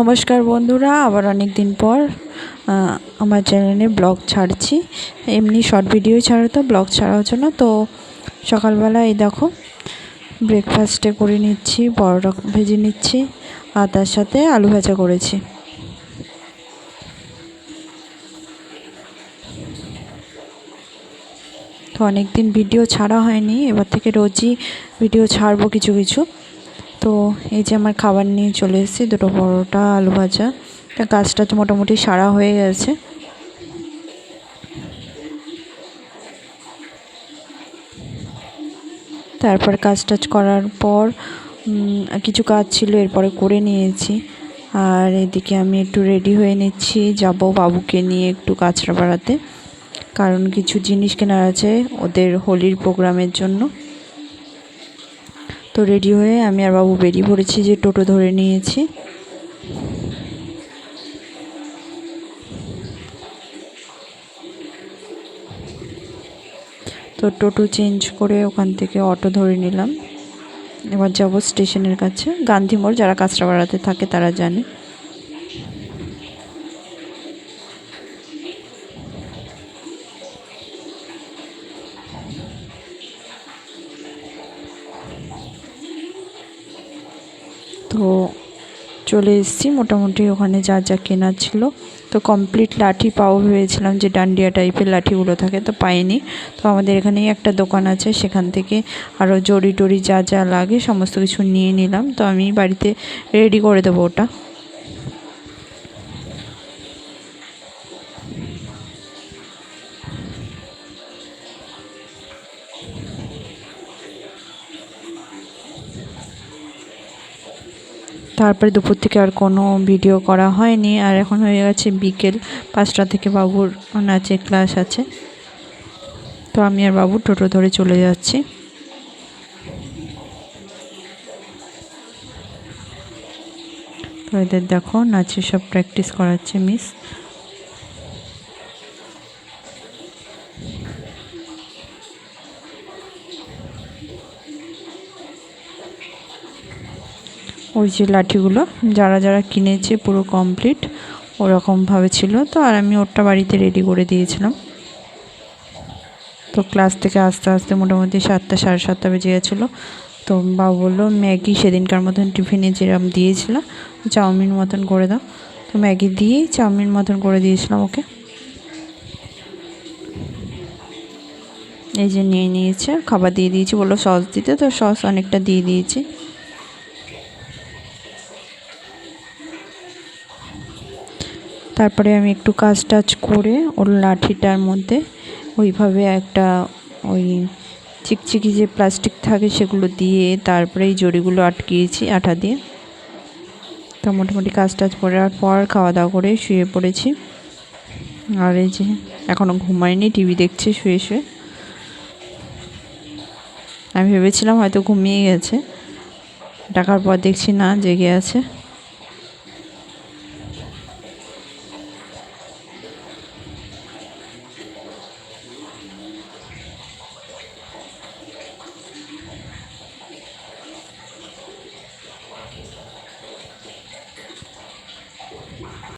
নমস্কার বন্ধুরা, আবার অনেক দিন পর আমার চ্যানেলে ব্লগ ছাড়ছি। এমনি শর্ট ভিডিও ছাড়া তো ব্লগ ছাড়া হচ্ছে না, তো সকালবেলা এই দেখো ব্রেকফাস্টে করে নিচ্ছি, পরোটা ভেজে নিচ্ছি, আর তার সাথে আলু ভাজা করেছি। তো অনেক দিন ভিডিও ছাড়া হয়নি, এবার থেকে রোজই ভিডিও ছাড়বো কিছু কিছু। তো এই যে আমার খাবার নিয়ে চলে এসেছি, দুটো পরোটা, আলু ভাজা। তা কাজটা তো মোটামুটি সারা হয়ে গেছে। তারপর কাজ টাজ করার পর কিছু কাজ ছিল, এরপরে করে নিয়েছি। আর এদিকে আমি একটু রেডি হয়ে নিচ্ছি, যাব বাবুকে নিয়ে একটু কাঁচরা পাড়াতে কারণ কিছু জিনিস কেনার আছে ওদের হোলির প্রোগ্রামের জন্য। তো রেডি হয়ে আমি আর বাবু বেরিয়ে পড়েছি যে টোটো ধরে নিয়েছি। তো টোটো চেঞ্জ করে ওখান থেকে অটো ধরে নিলাম। এবার যাব স্টেশনের কাছে। গান্ধী মোড়, যারা কাঁচরাপাড়াতে থাকে তারা জানে। তো চলে এসেছি। মোটামুটি ওখানে যা যা কেনার ছিল। তো কমপ্লিট লাঠি পাও ভেবেছিলাম যে ডান্ডিয়া টাইপের লাঠিগুলো থাকে, তো পাইনি। তো আমাদের এখানেই একটা দোকান আছে, সেখান থেকে আরও জড়ি টড়ি যা যা লাগে সমস্ত কিছু নিয়ে নিলাম। তো আমি বাড়িতে রেডি করে দেবো ওটা। তারপরে দুপুর থেকে আর কোনো ভিডিও করা হয়নি। আর এখন হয়ে গেছে বিকেল পাঁচটা থেকে বাবুর নাচের ক্লাস আছে। তো আমি আর বাবু টোটো ধরে চলে যাচ্ছি। তো এদের দেখো, নাচের সব প্র্যাকটিস করাচ্ছে মিস ওই যে লাঠিগুলো যারা যারা কিনেছে পুরো কমপ্লিট ওরকমভাবে ছিল। তো আর আমি ওরটা বাড়িতে রেডি করে দিয়েছিলাম। তো ক্লাস থেকে আস্তে আস্তে মোটামুটি সাতটা, সাড়ে সাতটা বেজে গেছিল। তো বাবু বলল, ম্যাগি সেদিনকার মতন টিফিনে যেরকম দিয়েছিলাম চাউমিন মতন করে দাও। তো ম্যাগি দিয়েই চাউমিন মতন করে দিয়েছিলাম ওকে। এই যে নিয়ে নিয়েছে, খাবার দিয়ে দিয়েছি। বলল, সস দিতে। তো সস অনেকটা দিয়ে দিয়েছি। তারপরে আমি একটু কাজ টাজ করে ওর লাঠিটার মধ্যে ওইভাবে একটা ওই চিকচিকি যে প্লাস্টিক থাকে সেগুলো দিয়ে তারপরে এই জড়িগুলো আটকিয়েছি আঠা দিয়ে। তো মোটামুটি কাজ টাজ করার পর খাওয়া দাওয়া করে শুয়ে পড়েছি। আর এই যে এখনও ঘুমায়নি, টিভি দেখছে, শুয়ে শুয়ে। আমি ভেবেছিলাম হয়তো ঘুমিয়ে গেছে। ডাকার পর দেখছি না, জেগে আছে।